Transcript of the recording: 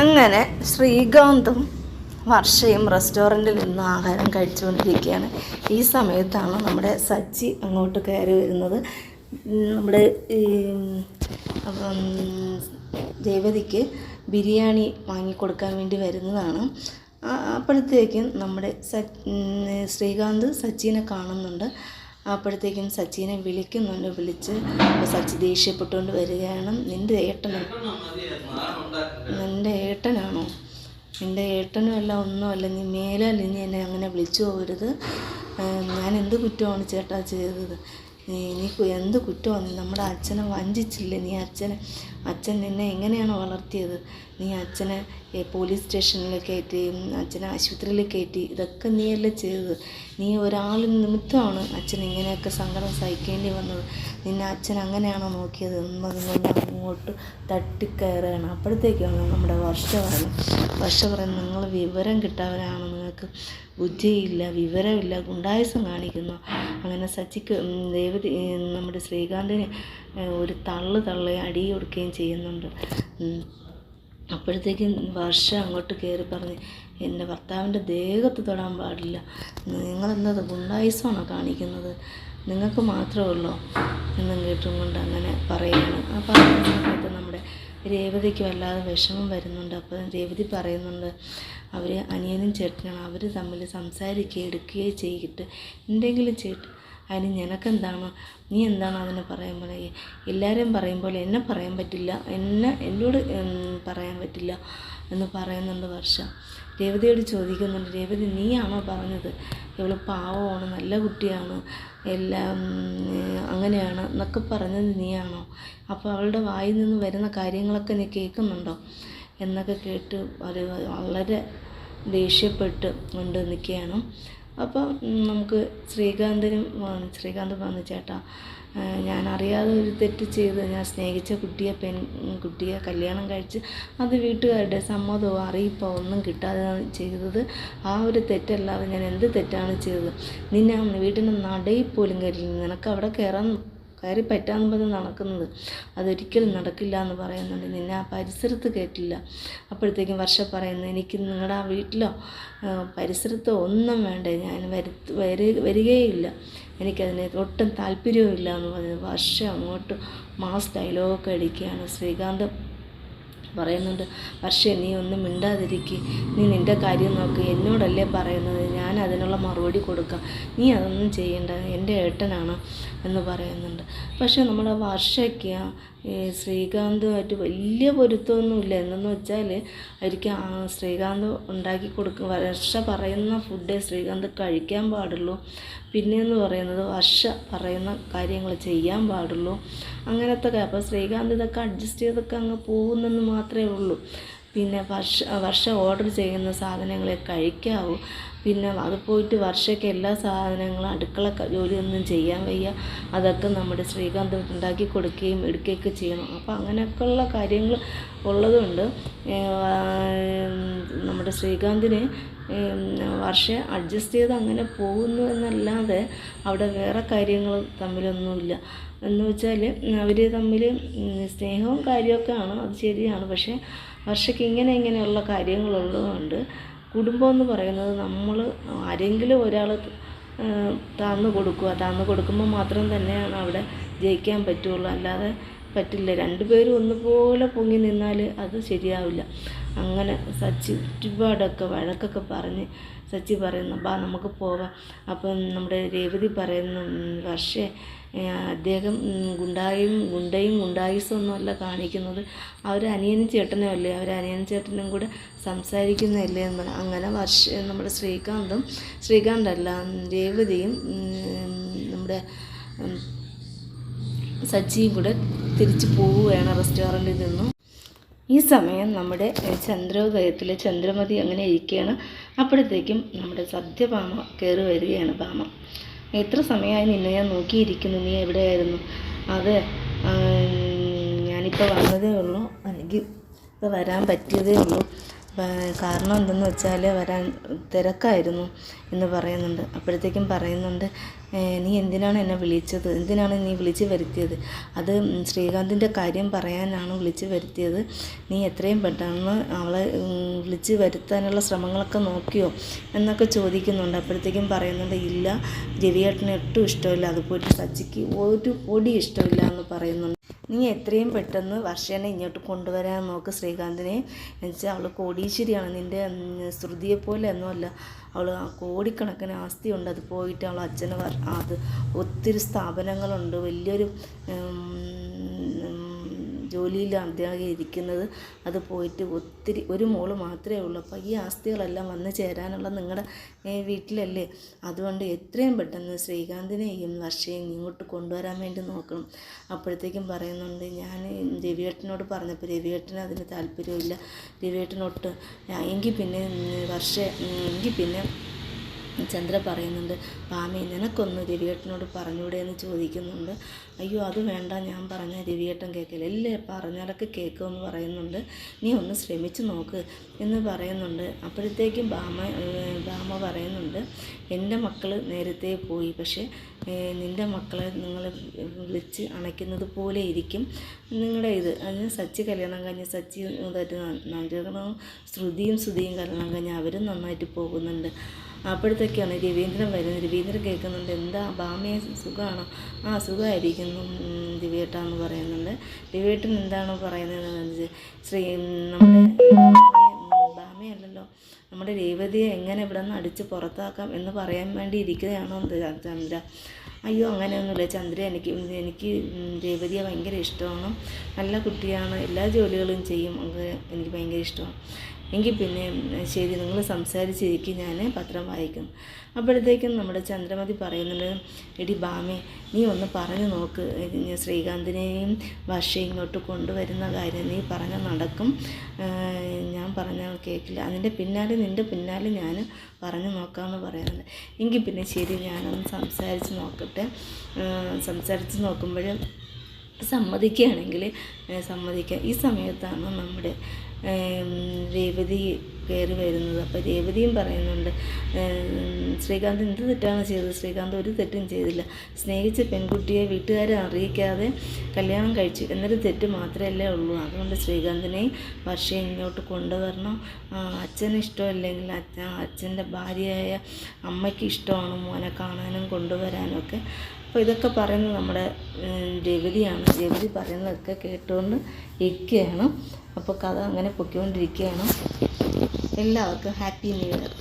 അങ്ങനെ ശ്രീകാന്തും വർഷയും റെസ്റ്റോറന്റിൽ നിന്ന് ആഹാരം കഴിച്ചുകൊണ്ടിരിക്കുകയാണ്. ഈ സമയത്താണ് നമ്മുടെ സച്ചി അങ്ങോട്ട് കയറി വരുന്നത്. നമ്മുടെ രേവതിക്ക് ബിരിയാണി വാങ്ങിക്കൊടുക്കാൻ വേണ്ടി വരുന്നതാണ്. അപ്പോഴത്തേക്കും നമ്മുടെ ശ്രീകാന്ത് സച്ചിനെ കാണുന്നുണ്ട്. അപ്പോഴത്തേക്കും സച്ചിനെ വിളിക്കുന്നുണ്ട്. വിളിച്ച് സച്ചി ദേഷ്യപ്പെട്ടുകൊണ്ട് വരികയാണ്. നിന്റെ ഏട്ടനോ? നിന്റെ ഏട്ടനാണോ? നിന്റെ ഏട്ടനും അല്ല ഒന്നുമല്ല. നീ മേലാൽ ഇനി എന്നെ അങ്ങനെ വിളിച്ചു പോകരുത്. ഞാൻ എന്ത് കുറ്റമാണ് ചേട്ടാ ചെയ്തത്? നീ എന്ത് കുറ്റമാണ് നമ്മുടെ അച്ഛനെ വഞ്ചിച്ചില്ലേ നീ അച്ഛനെ? അച്ഛൻ നിന്നെ എങ്ങനെയാണ് വളർത്തിയത്? നീ അച്ഛനെ പോലീസ് സ്റ്റേഷനിൽ കയറ്റി അച്ഛനെ ആശുപത്രിയിൽ കയറ്റി ഇതൊക്കെ നീയല്ലേ ചെയ്തത്? നീ ഒരാൾ നിമിത്തമാണ് അച്ഛൻ ഇങ്ങനെയൊക്കെ സങ്കടം സഹിക്കേണ്ടി വന്നത്. നിന്നെ അച്ഛൻ അങ്ങനെയാണോ നോക്കിയത്? എന്നത് കൊണ്ട് അങ്ങോട്ട് തട്ടിക്കയറുകയാണ്. അപ്പോഴത്തേക്കാണ് നമ്മുടെ വർഷ പറയുന്നത്. വർഷ പറയുന്നത് നിങ്ങൾ വിവരം കിട്ടാവരാണ്. നിങ്ങൾക്ക് ബുദ്ധിയില്ല വിവരമില്ല ഗുണ്ടായുസം കാണിക്കുന്നു. അങ്ങനെ സച്ചിക്ക് ദേവതി നമ്മുടെ ശ്രീകാന്തിന് ഒരു തള്ളു തള്ളി അടി കൊടുക്കുകയും ചെയ്യുന്നുണ്ട്. അപ്പോഴത്തേക്കും വർഷം അങ്ങോട്ട് കയറി പറഞ്ഞ് എന്റെ ഭർത്താവിന്റെ ദേഹത്ത് തൊടാൻ പാടില്ല. നിങ്ങളെന്നത് ഗുണ്ടായുസമാണോ കാണിക്കുന്നത്? നിങ്ങൾക്ക് മാത്രമേ ഉള്ളൂ എന്നും കേട്ടും കൊണ്ട് അങ്ങനെ പറയുകയാണ്. ആ നമ്മുടെ രേവതിക്ക് വല്ലാതെ വിഷമം വരുന്നുണ്ട്. അപ്പോൾ രേവതി പറയുന്നുണ്ട് അവർ അനിയനും ചേട്ടനാണ് അവർ തമ്മിൽ സംസാരിക്കുകയും എടുക്കുകയും ചെയ്തിട്ട് എന്തെങ്കിലും ചെയ്തിട്ട് അതിന് നിനക്കെന്താണ് നീ എന്താണ് അതിന് പറയാൻ പറയുക എല്ലാവരും പറയും പോലെ എന്നെ പറയാൻ പറ്റില്ല. എന്നെ എന്നോട് പറയാൻ പറ്റില്ല എന്ന് പറയുന്നുണ്ട് വർഷ. രേവതിയോട് ചോദിക്കുന്നുണ്ട് രേവതി നീയാണോ പറഞ്ഞത്? ഇവൾ പാവമാണ് നല്ല കുട്ടിയാണ് എല്ലാം അങ്ങനെയാണ് എന്നൊക്കെ പറഞ്ഞത് നീയാണോ? അപ്പോൾ അവളുടെ വായിൽ നിന്ന് വരുന്ന കാര്യങ്ങളൊക്കെ നീ കേൾക്കുന്നുണ്ടോ? എന്നൊക്കെ കേട്ട് വളരെ ദേഷ്യപ്പെട്ട് കൊണ്ട് നിൽക്കുകയാണ് അപ്പം നമുക്ക് ശ്രീകാന്തിനും വന്ന് ശ്രീകാന്ത് പറഞ്ഞു ചേട്ടാ ഞാൻ അറിയാതെ ഒരു തെറ്റ് ചെയ്ത് ഞാൻ സ്നേഹിച്ച കുട്ടിയെ പെൺ കുട്ടിയെ കല്യാണം കഴിച്ച് അത് വീട്ടുകാരുടെ സമ്മതമോ അറിയിപ്പോ ഒന്നും കിട്ടാതെ ചെയ്തത്. ആ ഒരു തെറ്റല്ലാതെ ഞാൻ എന്ത് തെറ്റാണ് ചെയ്തത്? നിന്നെ വീട്ടിന്റെ നടയിൽ പോലും കയറില്ല നിനക്ക് അവിടെ കയറാൻ കയറി പറ്റാന്ന് പറഞ്ഞ് നടക്കുന്നത്. അതൊരിക്കലും നടക്കില്ല എന്ന് പറയുന്നുണ്ട്. നിന്നെ ആ പരിസരത്ത് കയറ്റില്ല അപ്പോഴത്തേക്കും വർഷ പറയുന്നു എനിക്ക് നിങ്ങളുടെ ആ വീട്ടിലോ പരിസരത്തോ ഒന്നും വേണ്ടേ? ഞാൻ വരി വരികയില്ല. എനിക്കതിന് ഒട്ടും താല്പര്യവും ഇല്ല എന്ന് പറഞ്ഞ് വർഷം അങ്ങോട്ട് മാസ് ഡയലോഗൊക്കെ അടിക്കുകയാണ്. ശ്രീകാന്ത് പറയുന്നുണ്ട് പക്ഷേ നീ ഒന്നും മിണ്ടാതിരിക്കുക നീ നിന്റെ കാര്യം നോക്ക്. എന്നോടല്ലേ പറയുന്നത്? ഞാൻ അതിനുള്ള മറുപടി കൊടുക്കാം. നീ അതൊന്നും ചെയ്യേണ്ട. എന്റെ ഏട്ടനാണ് എന്ന് പറയുന്നുണ്ട്. പക്ഷേ നമ്മുടെ വർഷയ്ക്ക് ശ്രീകാന്തുമായിട്ട് വലിയ പൊരുത്തമൊന്നുമില്ല. എന്തെന്ന് വെച്ചാൽ അവർക്ക് ശ്രീകാന്ത് ഉണ്ടാക്കി കൊടുക്കും വർഷ പറയുന്ന ഫുഡേ ശ്രീകാന്ത് കഴിക്കാൻ പാടുള്ളൂ. പിന്നെയെന്ന് പറയുന്നത് വർഷ പറയുന്ന കാര്യങ്ങൾ ചെയ്യാൻ പാടുള്ളൂ. അങ്ങനത്തെ അപ്പോൾ ശ്രീകാന്ത് ഇതൊക്കെ അഡ്ജസ്റ്റ് ചെയ്തൊക്കെ അങ്ങ് പോകുന്നെന്ന് മാത്രമേ ഉള്ളൂ. പിന്നെ വർഷ വർഷ ഓർഡർ ചെയ്യുന്ന സാധനങ്ങളെ കഴിക്കാവൂ. പിന്നെ അത് പോയിട്ട് വർഷയ്ക്ക് എല്ലാ സാധനങ്ങളും അടുക്കള ജോലിയൊന്നും ചെയ്യാൻ വയ്യ. അതൊക്കെ നമ്മുടെ ശ്രീകാന്ത് ഉണ്ടാക്കി കൊടുക്കുകയും എടുക്കുകയൊക്കെ ചെയ്യണം. അപ്പോൾ അങ്ങനെയൊക്കെയുള്ള കാര്യങ്ങൾ ഉള്ളതുകൊണ്ട് നമ്മുടെ ശ്രീകാന്തിന് വർഷ അഡ്ജസ്റ്റ് ചെയ്ത് അങ്ങനെ പോകുന്നു എന്നല്ലാതെ അവിടെ വേറെ കാര്യങ്ങൾ തമ്മിലൊന്നുമില്ല. എന്ന് വെച്ചാൽ അവർ തമ്മിൽ സ്നേഹവും കാര്യമൊക്കെ ആണ്. അത് ശരിയാണ്. പക്ഷേ വർഷയ്ക്ക് ഇങ്ങനെ ഇങ്ങനെയുള്ള കാര്യങ്ങളുള്ളതുകൊണ്ട് കുടുംബം എന്ന് പറയുന്നത് നമ്മൾ ആരെങ്കിലും ഒരാൾ താന്ന് കൊടുക്കുക. താന്ന് കൊടുക്കുമ്പോൾ മാത്രം തന്നെയാണ് അവിടെ ജയിക്കാൻ പറ്റുള്ളൂ. അല്ലാതെ പറ്റില്ല. രണ്ടുപേരും ഒന്നുപോലെ പൊങ്ങി നിന്നാൽ അത് ശരിയാവില്ല. അങ്ങനെ സച്ചി ഒരുപാടൊക്കെ വഴക്കൊക്കെ പറഞ്ഞ് സച്ചി പറയുന്നു ബാ നമുക്ക് പോവാം. അപ്പം നമ്മുടെ രേവതി പറയുന്നു പക്ഷേ അദ്ദേഹം ഗുണ്ടായും ഗുണ്ടയും ഗുണ്ടായുസും ഒന്നുമല്ല കാണിക്കുന്നത്. അവർ അനിയനും ചേട്ടനും അല്ലേ അവർ അനിയനും ചേട്ടനും കൂടെ സംസാരിക്കുന്നതല്ലേ? എന്ന് അങ്ങനെ വർഷ നമ്മുടെ ശ്രീകാന്തും ശ്രീകാന്തല്ല രേവതിയും നമ്മുടെ സച്ചിയും കൂടെ തിരിച്ചു പോവുകയാണ് റെസ്റ്റോറന്റിൽ നിന്നും. ഈ സമയം നമ്മുടെ ചന്ദ്രോദയത്തിൽ ചന്ദ്രമതി അങ്ങനെ ഇരിക്കുകയാണ്. അപ്പോഴത്തേക്കും നമ്മുടെ സത്യഭാമ കയറി വരികയാണ് ഭാമ. എത്ര സമയമായി നിന്നെ ഞാൻ നോക്കിയിരിക്കുന്നു? നീ എവിടെയായിരുന്നു? അത് ഞാനിപ്പോൾ വന്നതേ ഉള്ളൂ. എനിക്ക് ഇപ്പോൾ വരാൻ പറ്റിയതേ ഉള്ളൂ. കാരണം എന്തെന്ന് വെച്ചാൽ വരാൻ തിരക്കായിരുന്നു എന്ന് പറയുന്നുണ്ട്. അപ്പോഴത്തേക്കും പറയുന്നുണ്ട് നീ എന്തിനാണ് എന്നെ വിളിച്ചത്? എന്തിനാണ് നീ വിളിച്ച് വരുത്തിയത്? അത് ശ്രീകാന്തിന്റെ കാര്യം പറയാനാണ് വിളിച്ച് വരുത്തിയത്. നീ എത്രയും പെട്ടെന്ന് അവളെ വിളിച്ച് വരുത്താനുള്ള ശ്രമങ്ങളൊക്കെ നോക്കിയോ എന്നൊക്കെ ചോദിക്കുന്നുണ്ട്. അപ്പോഴത്തേക്കും പറയുന്നുണ്ട് ഇല്ല രവിയേട്ടന് ഒട്ടും ഇഷ്ടമില്ല. അത് പോയിട്ട് സച്ചിക്ക് ഒരു പൊടി ഇഷ്ടമില്ല എന്ന് പറയുന്നുണ്ട്. നീ എത്രയും പെട്ടെന്ന് വർഷേനെ ഇങ്ങോട്ട് കൊണ്ടുവരാൻ നോക്ക് ശ്രീകാന്തിനെ. എന്നുവെച്ചാൽ അവൾ കോടീശ്വരിയാണ്. നിന്റെ ശ്രുതിയെപ്പോലെ ശ്രുതിയെ പോലെ ഒന്നുമല്ല. അവൾ കോടിക്കണക്കിന് ആസ്തിയുണ്ട്. അത് പോയിട്ട് അവൾ അച്ഛന് അത് ഒത്തിരി സ്ഥാപനങ്ങളുണ്ട്. വലിയൊരു ജോലിയിലാണ് അദ്ദേഹം ഇരിക്കുന്നത്. അത് പോയിട്ട് ഒത്തിരി ഒരു മോൾ മാത്രമേ ഉള്ളൂ. അപ്പോൾ ഈ ആസ്തികളെല്ലാം വന്നു ചേരാനുള്ള നിങ്ങളുടെ വീട്ടിലല്ലേ? അതുകൊണ്ട് എത്രയും പെട്ടെന്ന് ശ്രീകാന്തിനെയും വർഷയും ഇങ്ങോട്ട് കൊണ്ടുവരാൻ വേണ്ടി നോക്കണം. അപ്പോഴത്തേക്കും പറയുന്നുണ്ട് ഞാൻ രവിയേട്ടനോട് പറഞ്ഞപ്പോൾ രവിയേട്ടന് അതിന് താല്പര്യമില്ല രവിയേട്ടനൊട്ട് എങ്കിൽ പിന്നെ വർഷ എങ്കിൽ പിന്നെ ചന്ദ്ര പറയുന്നുണ്ട് പാമി നിനക്കൊന്ന് രവിയേട്ടനോട് പറഞ്ഞൂടെ എന്ന് ചോദിക്കുന്നുണ്ട്. അയ്യോ അത് വേണ്ട ഞാൻ പറഞ്ഞ രവിയേട്ടൻ കേൾക്കില്ല. ഇല്ലേ പറഞ്ഞാലൊക്കെ കേൾക്കുമെന്ന് പറയുന്നുണ്ട്. നീ ഒന്ന് ശ്രമിച്ചു നോക്ക് എന്ന് പറയുന്നുണ്ട്. അപ്പോഴത്തേക്കും ഭാമ ബാമ പറയുന്നുണ്ട് എന്റെ മക്കൾ നേരത്തെ പോയി. പക്ഷേ നിന്റെ മക്കളെ നിങ്ങൾ വിളിച്ച് അണയ്ക്കുന്നത് പോലെ ഇരിക്കും. നിങ്ങളുടെ ഇത് അതിന് സച്ചി കല്യാണം കഴിഞ്ഞ് സച്ചി ഇതായിട്ട് ശ്രുതിയും ശ്രുതിയും കല്യാണം കഴിഞ്ഞ് അവരും നന്നായിട്ട് പോകുന്നുണ്ട്. അപ്പോഴത്തേക്കാണ് രവീന്ദ്രൻ വരുന്നത്. രവീന്ദ്രൻ കേൾക്കുന്നുണ്ട് എന്താ ബാമയെ സുഖമാണോ ആ സുഖമായിരിക്കുന്നു രവിയേട്ടാ എന്ന് പറയുന്നുണ്ട്. ദിവ്യേട്ടൻ എന്താണ് പറയുന്നത്? ശ്രീ നമ്മുടെ ബാമയെ- ബാമയല്ലല്ലോ നമ്മുടെ രേവതിയെ എങ്ങനെ ഇവിടെ നിന്ന് അടിച്ച് പുറത്താക്കാം എന്ന് പറയാൻ വേണ്ടി ഇരിക്കുകയാണോ ചന്ദ്ര? അയ്യോ അങ്ങനെയൊന്നുമില്ല. ചന്ദ്ര എനിക്ക് എനിക്ക് രേവതിയെ ഭയങ്കര ഇഷ്ടമാണ്. നല്ല കുട്ടിയാണ്. എല്ലാ ജോലികളും ചെയ്യും. എനിക്ക് ഭയങ്കര ഇഷ്ടമാണ്. എങ്കിൽ പിന്നെ ശരി നിങ്ങൾ സംസാരിച്ചിരിക്കും ഞാൻ പത്രം വായിക്കും. അപ്പോഴത്തേക്കും നമ്മുടെ ചന്ദ്രമതി പറയുന്നുണ്ട് എടി ബാമേ നീ ഒന്ന് പറഞ്ഞു നോക്ക്. ശ്രീകാന്തിനെയും വർഷ ഇങ്ങോട്ട് കൊണ്ടുവരുന്ന കാര്യം നീ പറഞ്ഞ നടക്കും. ഞാൻ പറഞ്ഞാൽ കേൾക്കില്ല അതിന്റെ പിന്നാലെ നിന്റെ പിന്നാലെ ഞാൻ പറഞ്ഞു നോക്കാമെന്ന് പറയുന്നുണ്ട്. എങ്കിൽ പിന്നെ ശരി ഞാനൊന്ന് സംസാരിച്ച് നോക്കട്ടെ. സംസാരിച്ച് നോക്കുമ്പോൾ സമ്മതിക്കുകയാണെങ്കിൽ സമ്മതിക്കുക സമ്മതിക്കാം. ഈ സമയത്താണ് നമ്മുടെ ഏം, രേവതി കയറി വരുന്നത്. അപ്പോൾ രേവതിയും പറയുന്നുണ്ട് ശ്രീകാന്ത് എന്ത് തെറ്റാണ് ചെയ്തത്? ശ്രീകാന്ത് ഒരു തെറ്റും ചെയ്തില്ല. സ്നേഹിച്ച പെൺകുട്ടിയെ വീട്ടുകാരെ അറിയിക്കാതെ കല്യാണം കഴിച്ചു. എന്നൊരു തെറ്റ് മാത്രമല്ലേ ഉള്ളൂ. അതുകൊണ്ട് ശ്രീകാന്തിനെയും വർഷയെ ഇങ്ങോട്ട് കൊണ്ടുവരണം. അച്ഛന് ഇഷ്ടമില്ലെങ്കിൽ അച്ഛ അച്ഛന്റെ ഭാര്യയായ അമ്മയ്ക്ക് ഇഷ്ടമാണ് മോനെ കാണാനും കൊണ്ടുവരാനും ഒക്കെ. അപ്പോൾ ഇതൊക്കെ പറയുന്നത് നമ്മുടെ രവിതിയാണ്. രവതി പറയുന്നതൊക്കെ കേട്ടുകൊണ്ട് ഇരിക്കുകയാണ്. അപ്പോൾ കഥ അങ്ങനെ പൊയ്ക്കൊണ്ടിരിക്കുകയാണ്. എല്ലാവർക്കും ഹാപ്പി ന്യൂ ഇയർ.